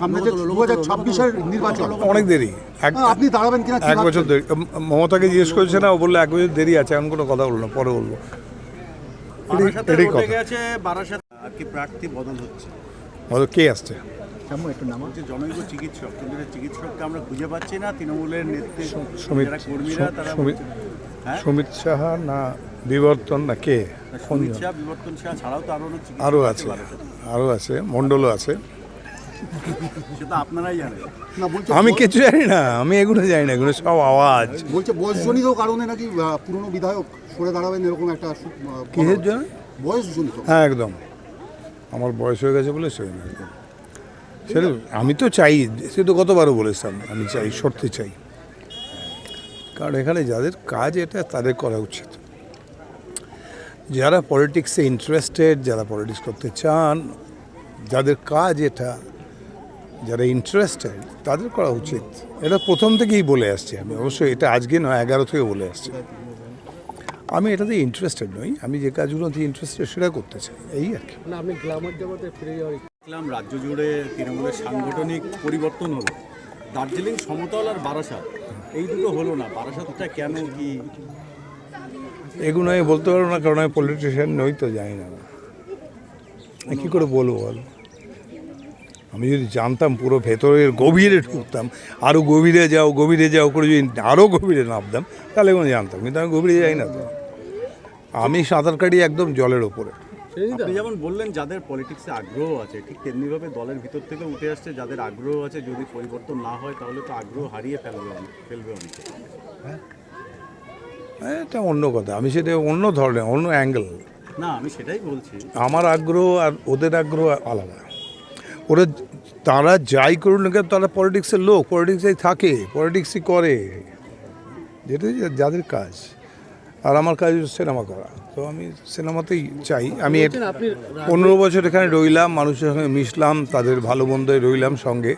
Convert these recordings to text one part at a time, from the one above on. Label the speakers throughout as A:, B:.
A: সামনে যে দু হাজার ছাব্বিশের নির্বাচন।
B: অনেক দেরি। এক
A: হ্যাঁ, আপনি দাঁড়াবেন কিনা
B: এক বছর দেরি। মমতাকে জিজ্ঞেস করেছে না ও বলল এক বছর দেরি আছে এখন কোনো কথা বলল না পরে এটাই- কথা।
C: আর কি প্রার্থী বদল হচ্ছে?
B: বলো কে আসছে?
C: যে জনৈক চিকিৎসক কিন্তু চিকিৎসককে আমরা খুঁজে পাচ্ছি না তৃণমূলের নেতৃত্ব
B: সুমিত
C: হ্যাঁ?
B: সুমিত সাহা না বিবর্তন না কে? আরও আছে। আরও আছে মণ্ডলও আছে।
C: সেটা আপনারাই জানেন।
A: না বলছে
B: আমি কিছু জানি না আমি এগুলো জানি না এগুলো সব আওয়াজ।
A: বলছে বয়সজনিত কারণে নাকি পুরনো বিধায়ক সরে দাঁড়াবেন এরকম একটা
B: কিসের জন্য?
A: বয়সজনিত।
B: হ্যাঁ একদম। আমার বয়স হয়ে গেছে বলে সই না সেটা আমি তো চাই সে তো গতবারও বলেছিলাম আমি চাই সত্যি চাই। কারণ এখানে যাদের কাজ এটা তাদের করা উচিত। যারা পলিটিক্সে ইন্টারেস্টেড যারা পলিটিক্স করতে চান যাদের কাজ এটা যারা ইন্টারেস্টেড তাদের করা উচিত। এটা প্রথম থেকেই বলে আসছি আমি। অবশ্যই এটা আজকে নয় এগারো থেকে বলে আসছি। আমি এটাতে ইন্টারেস্টেড নই। আমি যে কাজগুলোতে ইন্টারেস্টেড সেটা করতে চাই। এই আর কি।
D: মানে আপনি গ্ল্যামার জগতে ফিরে যাওয়ার
C: দেখলাম রাজ্য জুড়ে তৃণমূলের সাংগঠনিক পরিবর্তন হলো। দার্জিলিং সমতল আর বারাসাত। এই দুটো হলো না। বারাসাতটা কেন কি?
B: এগুলো আমি বলতে পারব না কারণ আমি পলিটিশিয়ান নই তো জানি না। কী করে বলব বল? আমি যদি জানতাম পুরো ভেতরের গভীরে ঢুকতাম আরও গভীরে যাও গভীরে যাও করে যদি আরও গভীরে নামতাম তাহলে কোনো জানতাম কিন্তু আমি গভীরে যাই না তো। আমি সাঁতার কাটি একদম জলের ওপরে।
C: আপনি যেমন বললেন যাদের পলিটিক্সে আগ্রহ আছে ঠিক তেমনিভাবে দলের ভিতর থেকে উঠে আসছে যাদের আগ্রহ আছে যদি পরিবর্তন না হয় তাহলে তো আগ্রহ হারিয়ে ফেলবে ফেলবে অনেকে।
B: এটা অন্য কথা। আমি সেটা অন্য ধরনের অন্য অ্যাঙ্গেল
C: না আমি সেটাই বলছি।
B: আমার আগ্রহ আর ওদের আগ্রহ আলাদা। ওরা তারা যাই করুন না কেন তারা পলিটিক্সের লোক পলিটিক্সেই থাকে পলিটিক্সই করে। যেটা যাদের কাজ। আর আমার কাজ হচ্ছে সিনেমা করা। তো আমি সিনেমাতেই চাই। আমি পনেরো বছর এখানে রইলাম মানুষের সঙ্গে মিশলাম তাদের ভালো মন্দে রইলাম সঙ্গে।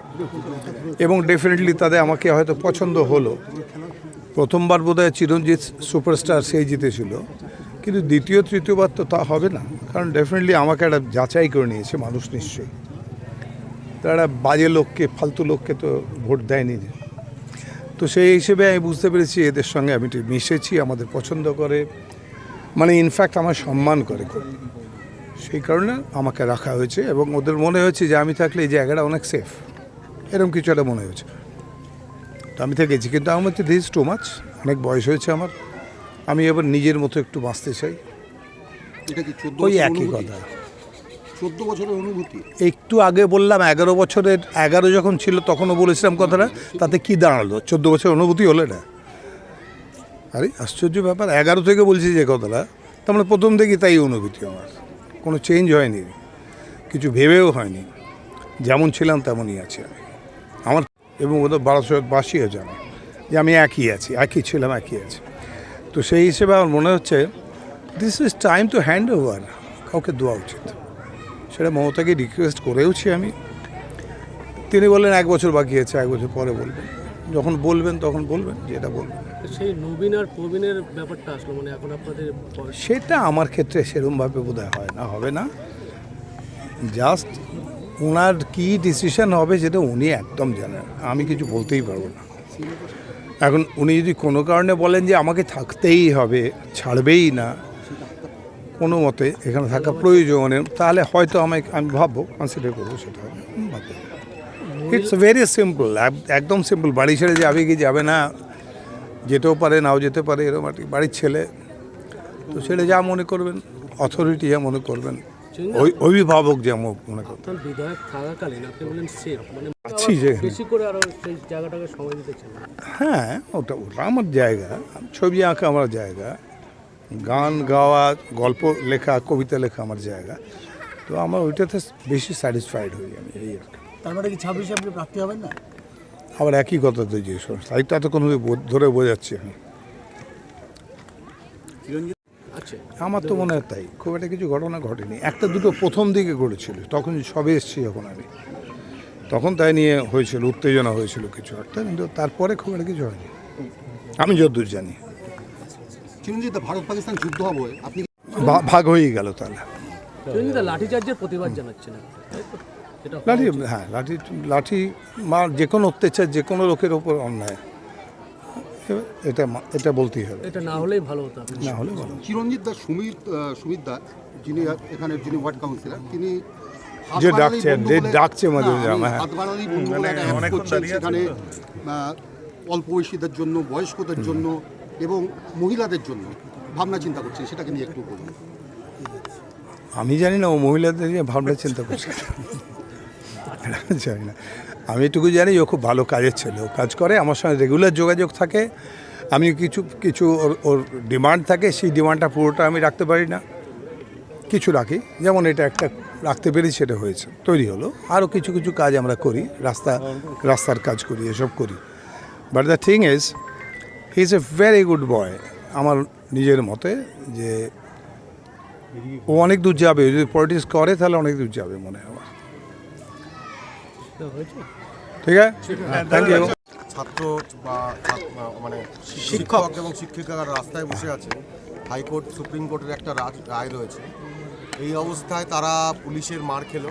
B: এবং ডেফিনেটলি তাদের আমাকে হয়তো পছন্দ হলো। প্রথমবার বোধহয় চিরঞ্জিত সুপারস্টার সেই জিতেছিল। কিন্তু দ্বিতীয় তৃতীয়বার তো তা হবে না। কারণ ডেফিনেটলি আমাকে একটা যাচাই করে নিয়েছে মানুষ নিশ্চয়ই। তারা বাজে লোককে ফালতু লোককে তো ভোট দেয়নি তো সেই হিসেবে আমি বুঝতে পেরেছি এদের সঙ্গে আমি মিশেছি আমাদের পছন্দ করে। মানে ইনফ্যাক্ট আমার সম্মান করে খুব। সেই কারণে আমাকে রাখা হয়েছে এবং ওদের মনে হয়েছে যে আমি থাকলে এই জায়গাটা অনেক সেফ এরকম কিছু একটা মনে হয়েছে। তো আমি থেকেছি কিন্তু আমার মধ্যে দিস টু মাছ অনেক বয়স হয়েছে আমার। আমি এবার নিজের মতো একটু বাঁচতে চাই। ওই একই কথা।
A: চোদ্দ বছরের অনুভূতি।
B: একটু আগে বললাম, এগারো বছরের, এগারো যখন ছিল তখনও বলেছিলাম কথাটা, তাতে কি দাঁড়াল? চোদ্দ বছরের অনুভূতি হলো না আরে, আশ্চর্য ব্যাপার, এগারো থেকে বলছি যে কথাটা, তার মানে প্রথম থেকেই তাই অনুভূতি আমার। কোনো চেঞ্জ হয়নি, কিছু ভেবেও হয়নি। যেমন ছিলাম তেমনই আছি আমি। আমার এবং ওদের বারাসবাসীও জানে যে আমি একই আছি, একই ছিলাম, একই আছি। তো সেই হিসেবে আমার মনে হচ্ছে this is time to hand over কাউকে দেওয়া উচিত। সেটা মমতাকে রিকোয়েস্ট করেওছি আমি। তিনি বললেন এক বছর বাকি আছে এক বছর পরে বলবেন। যখন বলবেন তখন বলবেন যেটা বলবেন।
D: সেই নবীন আর প্রবীণের ব্যাপারটা আসলো মানে এখন আপনাদের
B: সেটা আমার ক্ষেত্রে সেরমভাবে বোধ হয় না হবে না। জাস্ট ওনার কি ডিসিশন হবে সেটা উনি একদম জানেন। আমি কিছু বলতেই পারব না। এখন উনি যদি কোনো কারণে বলেন যে আমাকে থাকতেই হবে ছাড়বেই না কোনো মতে এখানে থাকা প্রয়োজনে তাহলে হয়তো আমাকে আমি ভাববো কনসিডার করব সেটা। ইটস ভেরি সিম্পল একদম সিম্পল বাড়ি ছেড়ে যাবে কি যাবে না যেতেও পারে নাও যেতে পারে এরকম আর কি। বাড়ির ছেলে। তো ছেলে যা মনে করবেন অথরিটি যা মনে করবেন ওই অভিভাবক যা মনে করবেন।
D: বিধায়ক থাকাকালীন আপনি বলেন সেফ মানে
B: আছি যে
D: বেশি করে আরও সেই জায়গাটাকে সময় দিতে চান।
B: হ্যাঁ ওটা ওটা আমার জায়গা ছবি আঁকা আমার জায়গা। গান গাওয়া গল্প লেখা কবিতা লেখা আমার জায়গা। তো আমার ওইটাতে বেশি স্যাটিসফাইড হই আমি এই আর কি।
A: তার মানে কি ছাব্বিশে আপনি প্রার্থী হবেন না?
B: আবার একই কথা তো যে তারিখটা তো কোনো ধরে বোঝাচ্ছি আমি।
D: আচ্ছা
B: আমার তো মনে হয় তাই। খুব একটা কিছু ঘটনা ঘটেনি। একটা দুটো প্রথম দিকে ঘটেছিল। তখন সবে এসেছি যখন আমি। তখন তাই নিয়ে হয়েছিল উত্তেজনা হয়েছিল কিছু একটা কিন্তু তারপরে খুব একটা কিছু হয়নি। আমি যতদূর জানি।
A: চিরঞ্জিত ভারত পাকিস্তান যুদ্ধ হবে আপনি
B: ভাগ হয়েই গেল তাহলে।
D: চিরঞ্জিত লাঠিচার্জের প্রতিবাদ জানাচ্ছেন
B: লাঠি হ্যাঁ লাঠি লাঠি মার যে কোনো অত্যাচার যে কোনো লোকের ওপর অন্যায়। এটা এটা বলতেই হবে।
D: এটা না হলেই ভালো হতো
B: না হলে ভালো।
A: চিরঞ্জিত দাস সুমিত সুমিত দা যিনি এখানে যিনি ওয়ার্ড কাউন্সিলর তিনি
B: যে ডাকছেন, যে ডাকছে মাঝে হ্যাঁ।
A: app করছেন, সেখানে অল্প বয়সীদের জন্য বয়স্কদের জন্য। এবং মহিলাদের জন্য ভাবনা চিন্তা করছেন, সেটাকে নিয়ে একটু বলুন।
B: আমি জানি না, ও মহিলাদের নিয়ে ভাবনা চিন্তা করছে। জানি না। আমি এটুকু জানি, ও খুব ভালো কাজের ছেলে। ও কাজ করে, আমার সঙ্গে রেগুলার যোগাযোগ থাকে। আমি কিছু কিছু ওর ওর ডিমান্ড থাকে, সেই ডিমান্ডটা পুরোটা আমি রাখতে পারি না। কিছু রাখি, যেমন এটা একটা রাখতে পেরে সেটা হয়েছে। তৈরি হলো। আরও কিছু কিছু কাজ আমরা করি, রাস্তা, রাস্তার কাজ করি, এসব করি। But the thing is he is a very good boy আমার নিজের মতে যে ও অনেক দূর যাবে যদি পলিটিক্স করে তাহলে অনেক দূর যাবে মনে হয় আমার। ঠিক আছে? থ্যাংক ইউ
E: ছাত্র বা মানে শিক্ষক এবং শিক্ষিকারা রাস্তায় বসে আছে হাইকোর্ট সুপ্রিম কোর্টের একটা রাজ- রায় রয়েছে। এই অবস্থায় তারা পুলিশের মার খেলো।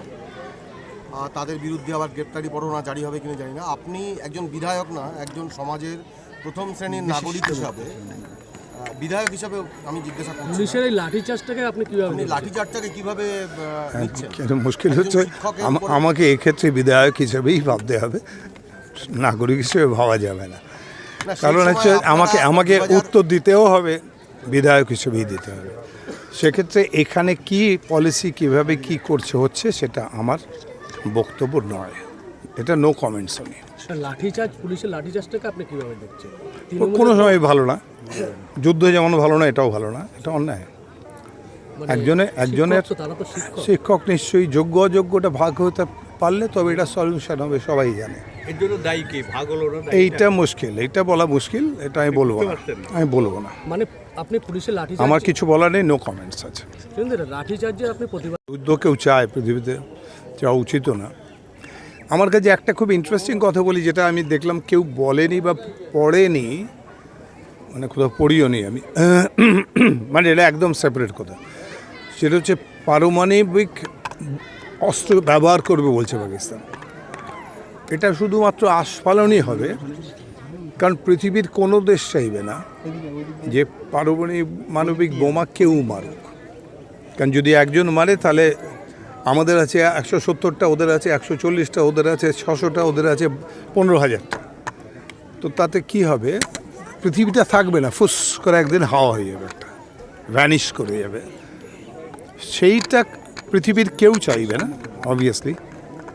E: তাদের বিরুদ্ধে আবার গ্রেপ্তারি পরোয়ানা জারি হবে কিনা জানি না। আপনি একজন বিধায়ক না একজন সমাজের প্রথম শ্রেণির নাগরিক হিসাবে বিধায়ক হিসাবে আমি জিজ্ঞাসা করছি।
D: পুলিশের এই লাঠি চার্জটাকে আপনি কীভাবে
E: আপনি? লাঠিচার্জটাকে কীভাবে নিচ্ছেন?
B: মুশকিল হচ্ছে আমাকে এক্ষেত্রে বিধায়ক হিসেবেই ভাবতে হবে। নাগরিক হিসেবে ভাবা যাবে না।
E: না,
B: কারণ হচ্ছে আমাকে আমাকে উত্তর দিতেও হবে বিধায়ক হিসেবেই দিতে হবে। সেক্ষেত্রে এখানে কি পলিসি কীভাবে কি করছে হচ্ছে সেটা আমার বক্তব্য নয়। এটা নো কমেন্টস আমি
D: স্যার, লাঠি চার্জ পুলিশের লাঠি চার্জটাকে আপনি কীভাবে দেখছেন?
B: কোনো সময় ভালো না। যুদ্ধ যেমন ভালো না এটাও ভালো না। এটা অন্যায়।
D: মানে
B: একজনে- একজনের-
D: শিক্ষক।
B: নিশ্চয়ই যোগ্য অযোগ্যটা ভাগ হতে পারলে তবে এটা সলিউশন হবে সবাই জানে।
C: এর জন্য দায়ী ভাগ হলো
B: এইটা মুশকিল এইটা বলা মুশকিল এটা আমি বলব না। আমি বলব না।
D: মানে আপনি পুলিশের লাঠি
B: আমার কিছু বলার নেই নো কমেন্টস আছে।
D: লাঠি চার্জে আপনি প্রতিবাদ
B: যুদ্ধ কেউ চায় পৃথিবীতে চাওয়া উচিত না। আমার কাছে একটা খুব ইন্টারেস্টিং কথা বলি, যেটা আমি দেখলাম কেউ বলেনি বা পড়েনি মানে কোথাও পড়িও নি আমি। মানে এটা একদম সেপারেট কথা। সেটা হচ্ছে পারমাণবিক অস্ত্র ব্যবহার করবে বলছে পাকিস্তান। এটা শুধুমাত্র আস্ফালনই হবে, কারণ পৃথিবীর কোনো দেশ চাইবে না যে পারমাণবিক মানবিক বোমা কেউ মারুক। কারণ যদি একজন মারে, তাহলে আমাদের আছে একশো সত্তরটা, ওদের আছে একশো চল্লিশটা, ওদের আছে ছশোটা, ওদের আছে পনেরো হাজারটা তো তাতে কি হবে? পৃথিবীটা থাকবে না, ফুস করে একদিন হাওয়া হয়ে যাবে একটা ভ্যানিশ করে যাবে। সেইটা পৃথিবীর কেউ চাইবে না অবভিয়াসলি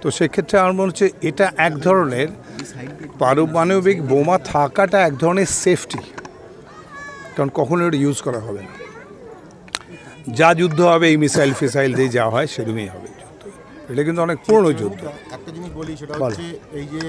B: তো সেক্ষেত্রে আমার মনে হচ্ছে এটা এক ধরনের পারমাণবিক বোমা থাকাটা এক ধরনের সেফটি কারণ কখনো এটা ইউজ করা হবে না। যা যুদ্ধ হবে এই মিসাইল ফিসাইল দিয়ে যা হয় সেরকমই হবে যুদ্ধ। এটা কিন্তু অনেক পুরনো যুদ্ধ।
E: একটা জিনিস বলি সেটা হচ্ছে এই যে